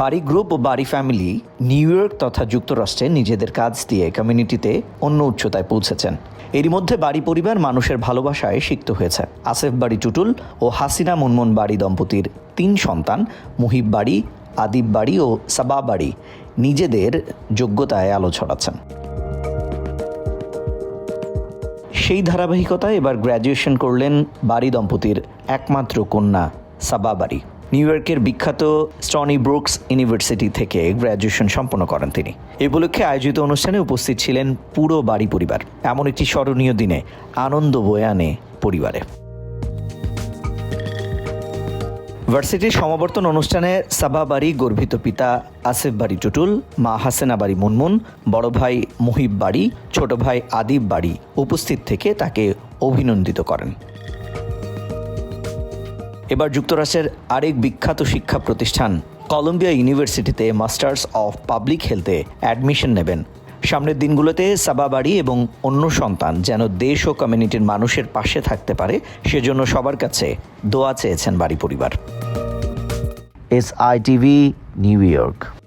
বাড়ি গ্রুপ ও বাড়ি family new York তথা যুক্তরাষ্ট্রে নিজেদের কাজ দিয়ে কমিউনিটিতে অন্য উচ্চতায় পৌঁছেছেন। এরই মধ্যে বাড়ি পরিবার মানুষের ভালোবাসায় সিক্ত হয়েছে। আসেফ বাড়ি টুটুল ও হাসিনা মুনমুন বাড়ি দম্পতির তিন সন্তান, মুহিব বাড়ি, আদিব বাড়ি ও সাবা বাড়ি নিজেদের যোগ্যতায় আলো ছড়াচ্ছেন। সেই ধারাবাহিকতায় এবার গ্র্যাজুয়েশন করলেন বাড়ি দম্পতির একমাত্র কন্যা সাবা বাড়ি। নিউ ইয়র্কের বিখ্যাত স্টনি ব্রুকস ইউনিভার্সিটি থেকে গ্র্যাজুয়েশন সম্পন্ন করেন তিনি। এ উপলক্ষে আয়োজিত অনুষ্ঠানে উপস্থিত ছিলেন পুরো বাড়ি পরিবার, এমন একটি স্মরণীয় দিনে, আনন্দ বয়ে আনে পরিবারে। ভার্সিটির সমাবর্তন অনুষ্ঠানে সাবা বাড়ি গর্ভিত পিতা আসিফ বাড়ি টুটুল, মা হাসেনা বাড়ি মুনমুন, বড় ভাই মুহিব বাড়ি, ছোট ভাই আদিব বাড়ি উপস্থিত থেকে তাকে অভিনন্দিত করেন। এবার যুক্তরাষ্ট্রের আরেক বিখ্যাত শিক্ষা প্রতিষ্ঠান, কলম্বিয়া ইউনিভার্সিটিতে মাস্টার্স অফ পাবলিক হেলথে অ্যাডমিশন নেবেন। সামনের দিনগুলোতে সাবাবাড়ি এবং অন্য সন্তান যেন দেশ ও কমিউনিটির মানুষের পাশে থাকতে পারে, সেজন্য সবার কাছে দোয়া চেয়েছেন বাড়ি পরিবার। S I TV, New York.